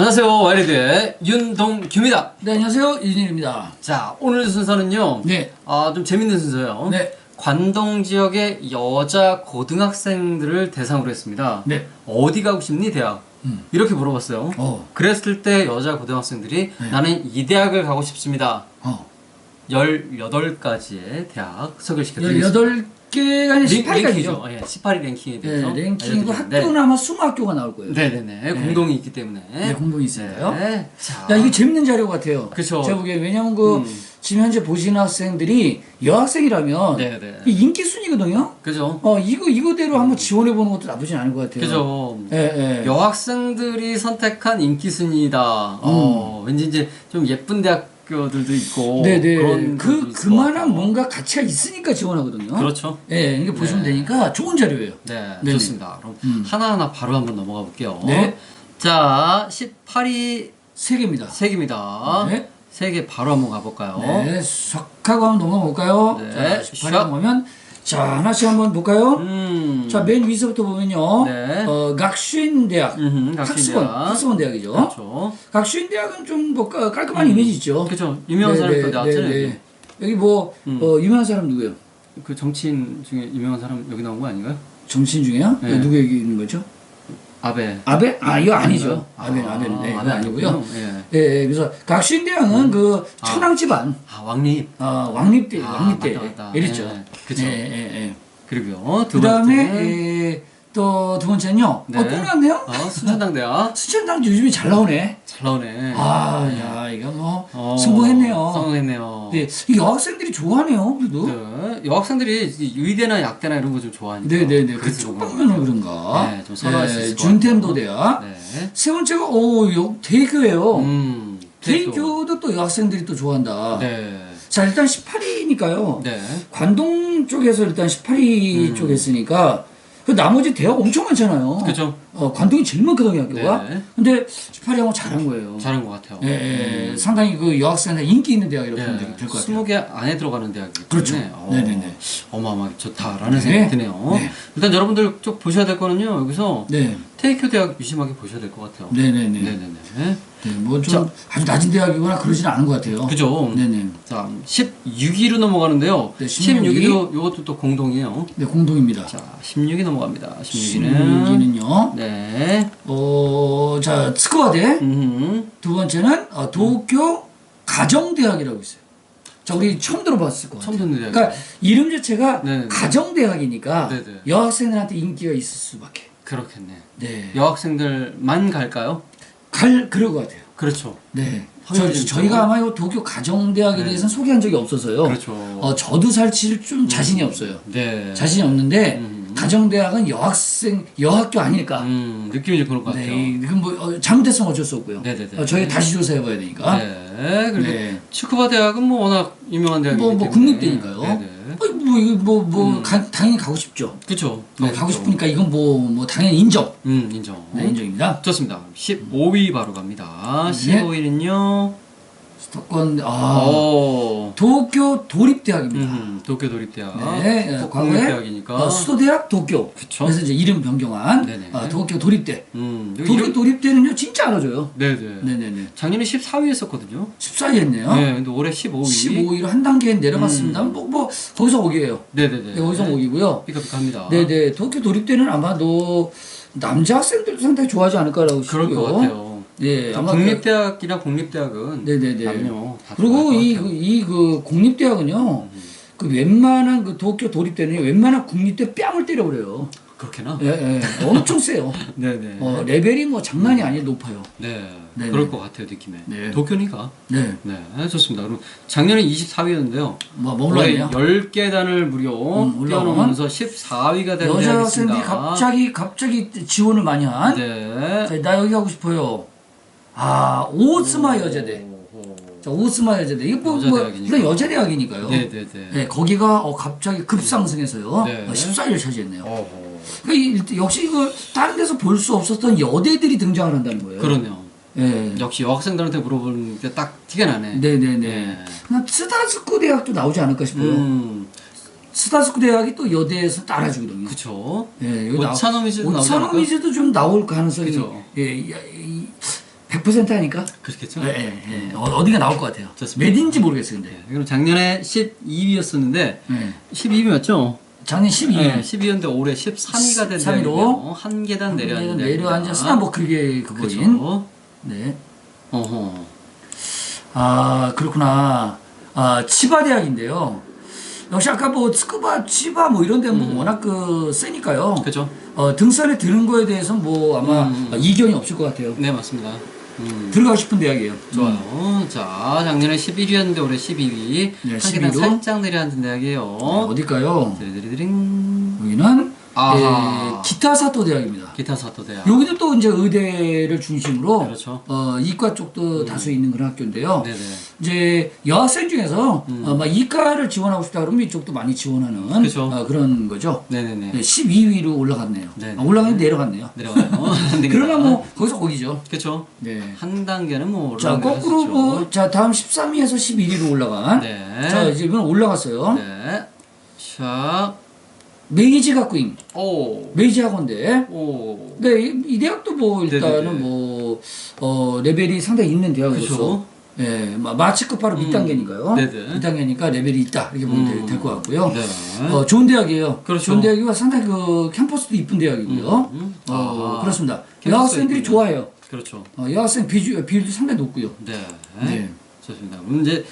안녕하세요. 와이리드의 윤동규입니다. 네, 안녕하세요. 이진일입니다. 자, 오늘 순서는요. 네. 아, 좀 재밌는 순서예요. 네. 관동 지역의 여자 고등학생들을 대상으로 했습니다. 네. 어디 가고 싶니, 대학? 음. 이렇게 물어봤어요. 어. 그랬을 때 여자 고등학생들이 네. 나는 이 대학을 가고 싶습니다. 어. 18가지의 대학 소개시켜드리겠습니다. 18 개가 아니라 18가지죠. 예, 18위 랭킹에 네, 대해서 랭킹이고 알려드리는데 학교는 아마 20학교가 나올 거예요. 네네네. 공동이 있기 때문에. 네, 공동이 있으니까요. 네. 자. 야, 이게 재밌는 자료 같아요. 그쵸. 제가 보기에 왜냐면 그 음. 지금 현재 보시는 학생들이 여학생이라면 네네. 이 인기 순위거든요. 그죠? 어, 이거 이거대로 한번 지원해 보는 것도 나쁘진 않은 것 같아요. 그죠? 예, 예. 여학생들이 선택한 인기 순위다. 어, 왠지 이제 좀 예쁜 대학 교들도 있고 음. 네, 네. 그런 그 그만한. 뭔가 가치가 있으니까 지원하거든요. 그렇죠. 예, 이게 보시면 네. 되니까 좋은 자료예요. 네, 네네. 좋습니다. 그럼 음. 하나하나 바로 한번 넘어가 볼게요. 네. 자, 18위 세 개입니다. 색입니다. 네. 세개 바로 한번 가볼까요? 네, 석하고 한번 넘어가 볼까요? 네, 자, 샵. 18위 보면 자 하나씩 한번 볼까요? 음. 자, 맨 위서부터 보면요. 네. 어, 각슈인 대학. 음흠, 학습원. 학습원 대학이죠. 그렇죠. 각슈인 대학은 좀뭐 깔끔한 이미지 있죠. 그렇죠. 유명한 네, 사람이 또 네, 나왔잖아요. 네, 여기. 뭐 음. 어, 유명한 사람 누구예요? 그 정치인 중에 유명한 사람 여기 나온 거 아닌가요? 정치인 중에요? 네. 누구 얘기 있는 거죠? 아베. 아베? 아, 이거 아니죠. 아, 아베는 아베는 네, 아베 아니고요. 아니고요. 예. 예, 예, 그래서 각슈인 대학은 그 천황 집안 아, 왕립. 어, 왕립대, 아, 왕립대 맞다, 맞다. 이랬죠. 네, 그쵸. 예, 예, 예. 그리고요. 두그 다음에 번째. 또 두 번째는요. 네. 어, 또 나왔네요. 어, 순천당대학. 수천당 요즘에 잘 나오네. 잘 나오네. 아, 야, 이거 뭐 어, 성공했네요. 성공했네요. 네, 이 여학생들이 좋아하네요. 그래도. 네, 여학생들이 이 의대나 약대나 이런 거 좀 좋아하니까. 네, 네, 네. 그쪽 그런 방면으로 그런가. 네, 좀 선호할 수 있을 것 준템도 같아요. 대학. 네. 세 번째가 오, 요 대교예요. 음. 대교도 또 여학생들이 또 좋아한다. 네. 자, 일단 18위니까요. 네. 관동 쪽에서 일단 18위 쪽에 했으니까 그 나머지 대학 엄청 많잖아요. 그죠. 어, 관동이 제일 많거든요, 학교가. 네. 근데 18위 하고 잘한 거예요. 잘한 것 같아요. 예, 예, 상당히 그 여학생들 인기 있는 대학이라고 네. 보면 될 것 같아요. 20개 안에 들어가는 대학이기 그렇죠. 때문에 어, 네네네. 어마어마하게 좋다라는 네. 생각이 드네요. 네. 일단 여러분들 좀 보셔야 될 거는요. 여기서 네. 테이크 대학 유심하게 보셔야 될 것 같아요. 네네네. 네네네. 네, 뭐좀 아주 낮은 대학이거나 그러지는 않은 것 같아요. 그죠. 네네. 자, 16위로 넘어가는데요. 네, 16 위. 16위 도 이것도 또 공동이에요. 네, 공동입니다. 자, 16위 넘어갑니다. 16위는 16위는요. 네. 어, 자. 음. 두 번째는 어, 도쿄 가정대학이라고 있어요. 자, 우리 처음 들어봤을 것 처음 같아요. 듣는 대학. 그러니까 이름 자체가 네네. 가정대학이니까 네네. 여학생들한테 인기가 있을 수밖에. 그렇겠네. 네. 여학생들만 갈까요? 갈 그럴 것 같아요. 그렇죠. 네. 저, 좀 저희가. 아마 이 도쿄 가정대학에 네. 대해서는 소개한 적이 없어서요. 그렇죠. 어, 저도 사실 좀 자신이 없어요. 네. 자신이 없는데 음. 가정대학은 여학생 여학교 아니니까. 음, 느낌이 좀 그런 것 같아요. 네, 이건 뭐 어, 잘못했으면 어쩔 수 없고요. 네네네. 어, 저희가 다시 조사해봐야 되니까. 네. 그리고 네. 치쿠바 대학은 뭐 워낙 유명한 대학이기 뭐. 뭐 국립대니까요. 네네. 뭐, 뭐, 이거 뭐, 뭐, 가- 당연히 가고 싶죠. 그렇죠. 어, 가고 싶으니까 이건 뭐, 뭐, 당연히 인정. 음, 인정. 네, 인정입니다. 좋습니다. 15위 바로 갑니다. 네. 15위는요. 수도권, 아, 오. 도쿄 도립대학입니다. 음, 도쿄 도립대학. 네, 어, 꼭 과거에 국립대학이니까. 어, 수도대학 도쿄. 그쵸. 그래서 이제 이름 변경한 네네. 어, 도쿄 도립대. 음, 도쿄 이름- 도립대는요, 진짜 알아줘요. 네네. 네네네. 작년에 14위 했었거든요. 14위 했네요. 네, 근데 올해 15위. 15위로 한 단계 내려갔습니다. 뭐, 뭐, 거기서 5기예요. 네네네. 네, 거기서 5기고요. 삐까삐까합니다. 네네. 도쿄 도립대는 아마도 남자 학생들도 상당히 좋아하지 않을까라고 그럴 싶고요. 것 같아요. 네, 또 아마 국립대학이나 공립대학은 네네네. 남녀 다 그리고 이, 것 그. 이, 그, 공립대학은요, 그 웬만한 그 도쿄 도립대는요, 웬만한 국립대 뺨을 때려 버려요. 그렇게나? 예, 예. 엄청 세요. 네네. 어, 레벨이 뭐 장난이 아니에요, 높아요. 네. 네네. 그럴 것 같아요, 느낌에. 네. 도쿄니까. 네. 네, 좋습니다. 그럼 작년에 24위였는데요. 뭐, 몰라요. 10계단을 무려 음, 뛰어넘으면서 14위가 된 여자 학생들이. 갑자기, 갑자기 지원을 많이 한. 네. 자, 나 여기 가고 싶어요. 아, 오스마 여자대. 오, 자, 오스마 여자대. 이거 뭐, 여자 뭐, 대학이니까. 물론 여자 대학이니까요. 네 네 네. 네, 거기가 어, 갑자기 급상승해서요. 네. 어, 14위를 차지했네요. 어허. 그러니까 이- 역시 이거 다른 데서 볼 수 없었던 여대들이 등장을 한다는 거예요. 그러네요. 예. 역시 여학생들한테 물어보는 게 딱 티가 나네. 네네네. 네. 그냥 스타스쿠 대학도 나오지 않을까 싶어요. 음, 스타스쿠 대학이 또 여대에서 따라주거든요. 그쵸. 예, 여기 나- 오차노미즈도 나오지 오차노미즈도 좀 나올 가능성이 그죠. 예, 이- 100% 하니까 그렇겠죠? 예, 예, 예. 어, 어디가 나올 것 같아요. 좋습니다. 몇인지 모르겠어요, 근데. 네, 그럼 작년에 12위였었는데 예. 12위 맞죠? 작년 12위. 네, 12위였는데 올해 13위가 된 13위 로 대학이고요. 한 계단 내려앉는 내려앉았으나 뭐 그게 그거인. 그렇죠. 네. 어허. 아 그렇구나. 아 치바 대학인데요. 역시 아까 뭐 스쿠바, 치바 뭐 이런 데는 뭐 워낙 그 세니까요. 그렇죠. 어, 등산에 드는 거에 대해서 뭐 아마 음. 이견이 없을 것 같아요. 네, 맞습니다. 음. 들어가고 싶은 대학이에요. 좋아요. 자, 작년에 11위였는데 올해 12위. 네, 한 계단 12위 로. 살짝 내려앉은 대학이에요. 네, 어딜까요? 드리드리드링. 여기는. 예, 기타 사토 대학입니다. 기타 사토 대학. 여기도 또 이제 의대를 중심으로 그렇죠. 어, 이과 쪽도 다수 있는 그런 학교인데요. 네네. 이제 여학생 중에서 음. 어, 막 이과를 지원하고 싶다 그러면 이쪽도 많이 지원하는 그죠. 어, 그런 거죠. 네네네. 네, 12위로 올라갔네요. 네. 아, 올라갔는데 내려갔네요. 내려가요. 그러면 뭐 거기서 거기죠. 그렇죠. 네. 한 단계는 뭐 자 거꾸로. 뭐, 자 다음 13위에서 11위로 올라간. 네. 자 이제 이번 올라갔어요. 네. 자, 메이지 학부임, 오. 메이지 학원대. 오. 네, 이, 이 대학도 뭐 일단은 네네네. 뭐 어, 레벨이 상당히 있는 대학으로서. 예, 마- 마치급 바로 밑단계니까요. 네네. 밑단계니까 레벨이 있다 이렇게 보면 음. 될것 같고요. 네. 어, 좋은 대학이에요. 그렇죠. 좋은 대학이고 상당히 그 캠퍼스도 이쁜 대학이고요. 음, 음. 어, 아, 그렇습니다. 여학생들이. 좋아해요. 그렇죠. 어, 여학생 비주, 비율도 상당히 높고요. 네. 네. 좋습니다. 그럼 이제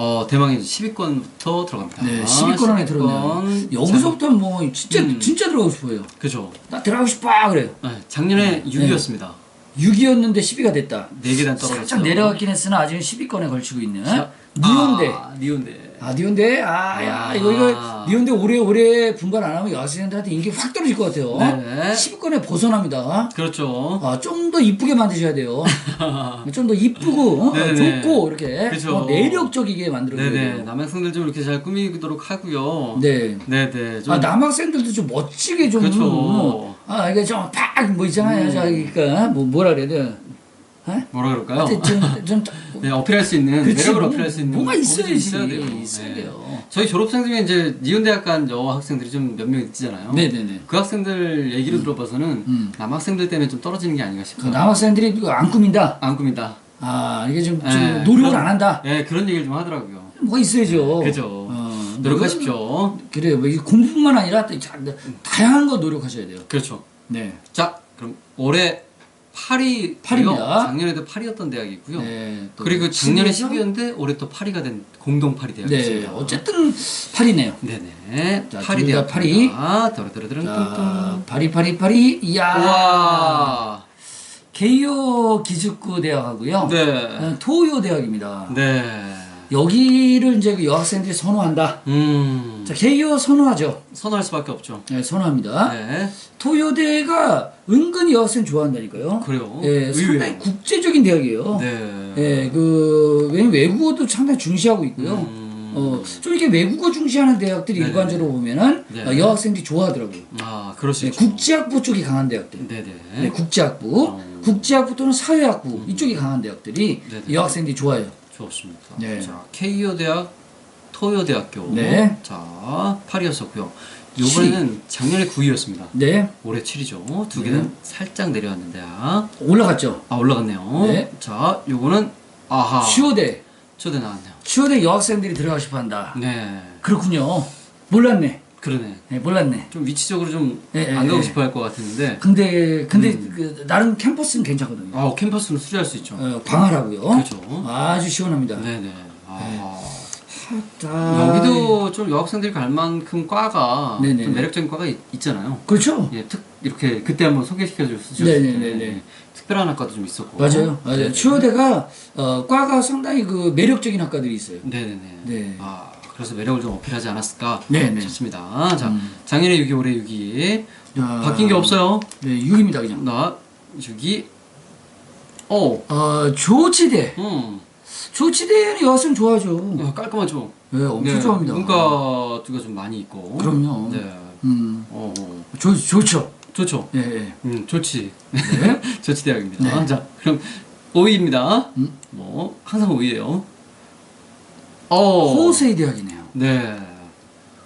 어, 대망의 10위권부터 들어갑니다. 네, 10위권 안에 10위권. 들었네요. 여기서부터 뭐 진짜 음. 진짜 들어가고 싶어요. 그죠. 나 들어가고 싶어 그래요. 네, 작년에 네. 6위였습니다. 6위였는데 10위가 됐다. 네 계단 떨어졌어요. 살짝 내려갔긴 했으나 아직은 10위권에 걸치고 있는 자, 니온대. 아, 니온대. 아 니온대 아야 아. 이거 이거 니온대 오래 오래 분발 안 하면 여학생들한테 인기 확 떨어질 것 같아요. 네. 10위권에 벗어납니다. 그렇죠. 아, 좀 더 이쁘게 만드셔야 돼요. 좀 더 이쁘고 어, 네네. 좋고 이렇게 그죠. 어, 매력적이게 만들어줘야 네네. 돼요. 남학생들 좀 이렇게 잘 꾸미도록 하고요. 네. 네네. 좀 아, 남학생들도 좀 멋지게 좀. 어, 아, 이게 좀 팍, 뭐 있잖아요. 음. 자, 그러니까, 뭐, 뭐라 그래야 돼. 어? 뭐라 그럴까요? 좀, 좀, 네, 어필할 수 있는 그치, 매력을 뭐, 어필할 수 있는 뭐가 있어야지. 있어야 돼요. 있어야 네. 돼요. 저희 졸업생 중에 이제 니온대학간 여 학생들이 좀 몇 명 있잖아요. 네네네. 그 학생들 얘기를 들어봐서는 음. 남학생들 때문에 좀 떨어지는 게 아닌가 그 싶어요. 남학생들이 그거 안 꾸민다. 안 꾸민다. 아, 이게 좀, 좀 네, 노력을 그런- 안 한다. 네, 그런 얘기를 좀 하더라고요. 뭐가 있어야죠. 그죠. 어, 노력하십시오. 그래요. 뭐, 공부뿐만 아니라 다양한 거 노력하셔야 돼요. 그렇죠. 네. 자, 그럼 올해 8위. 팔입니다. 작년에도 8위였던 대학이고요. 네. 또 그리고 작년에 10위에서 10위였는데 올해 또 8위가 된 공동 8위 네. 대학이었습니다. 어쨌든 8이네요. 네네. 자, 8위 둘다 대학. 팔이. 아, 더러더러더러 자, 파리, 파리, 파리. 이야. 와. 개요 기숙구 대학하고요. 네. 어, 토요 대학입니다. 네. 여기를 이제 그 여학생들이 선호한다. 음. 자, 개요 선호하죠. 선호할 수밖에 없죠. 네, 선호합니다. 네. 토요대가 은근히 여학생 좋아한다니까요. 그래요. 예. 상당히 국제적인 대학이에요. 네. 예, 그 왜냐면 외국어도 상당히 중시하고 있고요. 음. 어, 좀 이렇게 외국어 중시하는 대학들이 네네. 일반적으로 보면은 네. 어, 여학생들이 좋아하더라고요. 아, 그럴 수 네, 있죠. 국제학부 쪽이 강한 대학들. 네네. 네, 국제학부, 어. 국제학부 또는 사회학부 이쪽이 강한 대학들이 네네. 여학생들이 좋아해요. 좋습니다. 네. 자, 케이오 대학, 토요 대학교. 네. 자, 8위였었고요. 이번에는 작년에 9위였습니다. 네, 올해 7위죠. 두 개는 네. 살짝 내려왔는 대학. 올라갔죠. 아, 올라갔네요. 네. 자, 요거는 아하. 치오대, 초대 나왔네요. 치오대 여학생들이 들어가고 싶어 한다. 네. 그렇군요. 몰랐네. 그러네. 네, 몰랐네. 좀 위치적으로 좀안 예, 예, 가고 예. 싶어 할 것 같았는데. 근데 근데 그, 나름 캠퍼스는 괜찮거든요. 아, 캠퍼스는 수리할 수 있죠. 어, 광활하고요. 그렇죠. 아주 시원합니다. 네네. 아. 자, 여기도 좀 여학생들이 갈 만큼 과가 네네. 좀 매력적인 과가 있, 있잖아요. 그렇죠. 예, 특 이렇게 그때 한번 소개시켜 주셨을. 때 특별한 학과도 좀 있었고. 맞아요. 맞아요. 치어대가 어, 과가 상당히 그 매력적인 학과들이 있어요. 네네네. 네. 아 그래서 매력을 좀 어필하지 않았을까 네네. 싶습니다. 자 음. 작년에 6위 올해 6위 야. 바뀐 게 없어요. 네, 6입니다 그냥. 나 6위. 어. 어, 조치대. 음. 조치대는 여학생 좋아하죠. 야, 깔끔하죠. 네, 엄청 좋아합니다. 문과가 좀 많이 있고. 그럼요. 네. 음, 어, 어. 좋, 좋죠. 좋죠. 예, 예. 음, 좋지. 네. 좋지 대학입니다. 네. 자, 그럼 5위입니다. 음. 뭐 항상 5위예요. 어. 호세이 대학이네요. 네.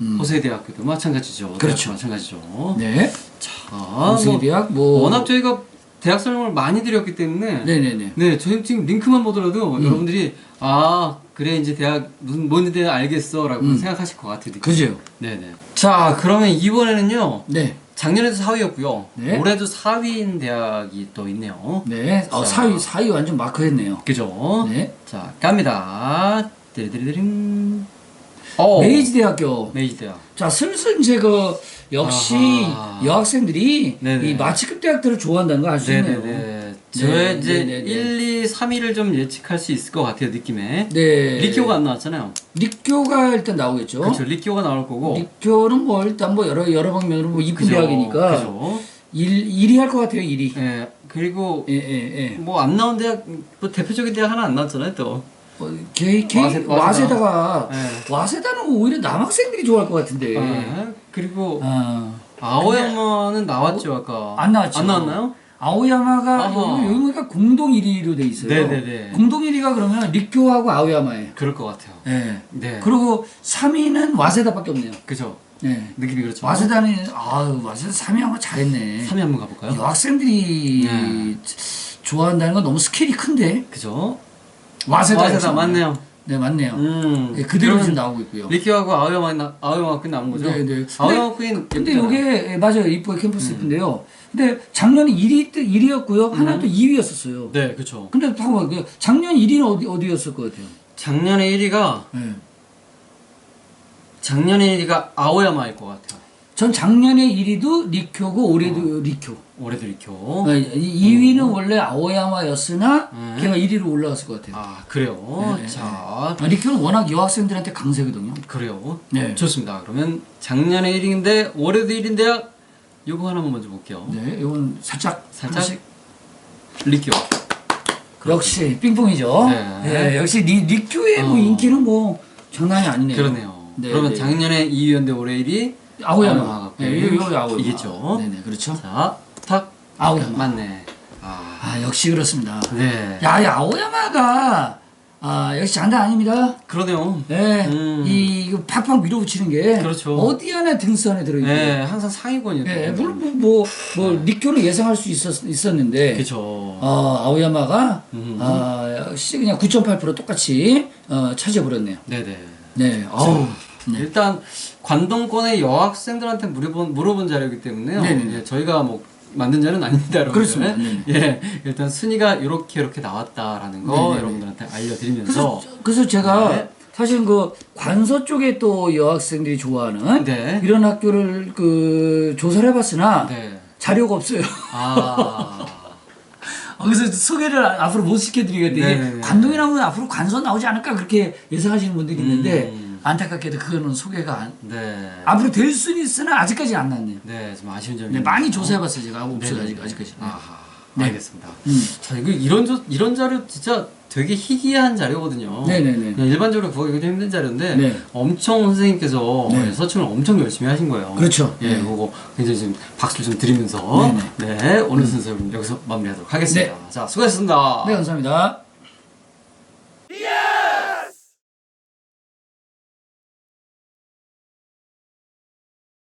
음. 호세 대학교도 마찬가지죠. 그렇죠. 마찬가지죠. 네. 자, 호세이 뭐 대학 뭐 워낙 저희가 대학 설명을 많이 드렸기 때문에 네, 네네 네. 저희 지금 링크만 보더라도 음. 여러분들이 아 그래 이제 대학 무슨 뭔지 알겠어라고 음. 생각하실 것 같아요. 그죠? 네네. 자 그러면 이번에는요. 네. 작년에도 4위였고요. 네. 올해도 4위인 대학이 또 있네요. 네. 어, 자. 사위, 사위 완전 마크했네요. 그죠? 네. 자 갑니다. 띠리리리링. 어. 메이지 대학교. 메이지 대학. 자, 슬슬 이제 그 역시 아하. 여학생들이 네네. 이 마치급 대학들을 좋아한다는 거 아시네요. 네네네. 저의 이제 네네네. 1, 2, 3위를 좀 예측할 수 있을 것 같아요 느낌에. 네. 리쿄가 안 나왔잖아요. 리쿄가 일단 나오겠죠. 그렇죠. 리쿄가 나올 거고. 리쿄는 뭐 일단 뭐 여러 여러 방면으로 뭐 이쁜. 대학이니까 그죠. 일 1위 할 것 같아요. 1위. 예. 그리고 예, 예, 예. 뭐 안 나온 대학 뭐 대표적인 대학 하나 안 나왔잖아요 또. 어, 게, 게, 와세- 와세다. 예. 와세다는 오히려 남학생들이 좋아할 것 같은데. 예. 그리고 아. 아오야마는 나왔죠 아까. 안 나왔죠. 안 나왔나요? 아오야마가 아하. 여기, 여기 보니까 공동 1위로 돼 있어요. 네네네. 공동 1위가 그러면 리쿄하고 아오야마예요. 그럴 것 같아요. 예. 네. 그리고 3위는 와세다밖에 없네요. 그죠. 네. 느낌이 그렇죠. 와세다는 아유 와세다 3위 한거 잘했네. 3위 한번 가볼까요? 여학생들이 네. 좋아한다는 건 너무 스케일이 큰데. 그죠. 와세다. 와세다 맞네요. 네 맞네요. 음. 네, 그대로 지금 나오고 있고요. 리키하고 아오야마 나 아오야마 퀸 남은 거죠? 네, 네. 아오야마 퀸. 근데. 이게 예, 맞아요 이쁘게 캠퍼스 음. 이쁜데요. 근데 작년에 1위 1위였고요. 하나 또 2위였었어요. 네, 그렇죠. 근데 잠깐만 그 작년 1위는 어디 어디였을 것 같아요? 작년에 1위가 네. 작년에 1위가 아오야마일 것 같아요. 전 작년에 1위도 리쿄고 올해도 어. 리쿄. 올해도 리쿄. 네, 2위는 원래 아오야마였으나 음. 걔가 1위로 올라갔을 것 같아요. 아 그래요. 네, 자 아, 리쿄는 워낙 여학생들한테 강세거든요. 그래요. 네. 좋습니다. 그러면 작년에 1위인데 올해도 1위인데요. 요거 하나만 먼저 볼게요. 네, 이건 살짝 살짝 하나씩. 리쿄. 역시 삥뽕이죠. 네. 네, 역시 리, 리쿄의 뭐 어. 인기는 뭐 장난이 아니네요. 그러네요. 네, 그러면 네. 작년에 2위였는데 올해 1위. 아오야마. 네, 이거 아오야마. 이겠죠. 네네, 그렇죠. 자, 탁. 아오야마. 맞네. 아, 아, 역시 그렇습니다. 네. 야, 이 아오야마가 아, 역시 장난 아닙니다. 그러네요. 네, 음. 이 이거 팍팍 밀어 붙이는 게 그렇죠. 어디 하나 등수 안에 들어있고. 네, 항상 상위권이었죠. 네, 물론 뭐, 뭐, 뭐 리쿄는 예상할 수 있었, 있었는데, 그렇죠. 어, 아오야마가 음. 아, 역시 그냥 9.8% 똑같이 어, 차지해버렸네요. 네네. 네, 어우, 네. 일단 관동권의 여학생들한테 물어본 물어본 자료이기 때문에요. 네네네. 예, 저희가 뭐 만든 자료는 아닙니다. 그렇습니다. 네네. 예, 일단 순위가 이렇게 이렇게 나왔다라는 거 네네네. 여러분들한테 그래서, 알려드리면서 그래서 제가 네. 사실 그 관서 쪽에 또 여학생들이 좋아하는 네. 이런 학교를 그 조사를 해봤으나 네. 자료가 없어요. 아, 어, 그래서 소개를 앞으로 못 시켜드리겠는데 네네네. 관동이 나오면 앞으로 관서 나오지 않을까 그렇게 예상하시는 분들이 있는데 음. 안타깝게도 그거는 소개가 안, 네. 앞으로 될 수는 있으나 아직까지는 안 나왔네요. 네, 좀 아쉬운 점이 네, 많이 조사해봤어요 제가 없어요. 아직 아직까지. 네. 아하, 네. 알겠습니다. 음. 자, 이거 이런 조, 이런 자료 진짜 되게 희귀한 자료거든요. 네네네. 일반적으로 구하기도 힘든 자료인데 네. 엄청 선생님께서 네. 서칭을 엄청 열심히 하신 거예요. 그렇죠. 예, 네. 그거 굉장히 지금 박수를 좀 드리면서 네네. 네, 오늘 순서 여기서 마무리하도록 하겠습니다. 자, 수고하셨습니다. 네 감사합니다.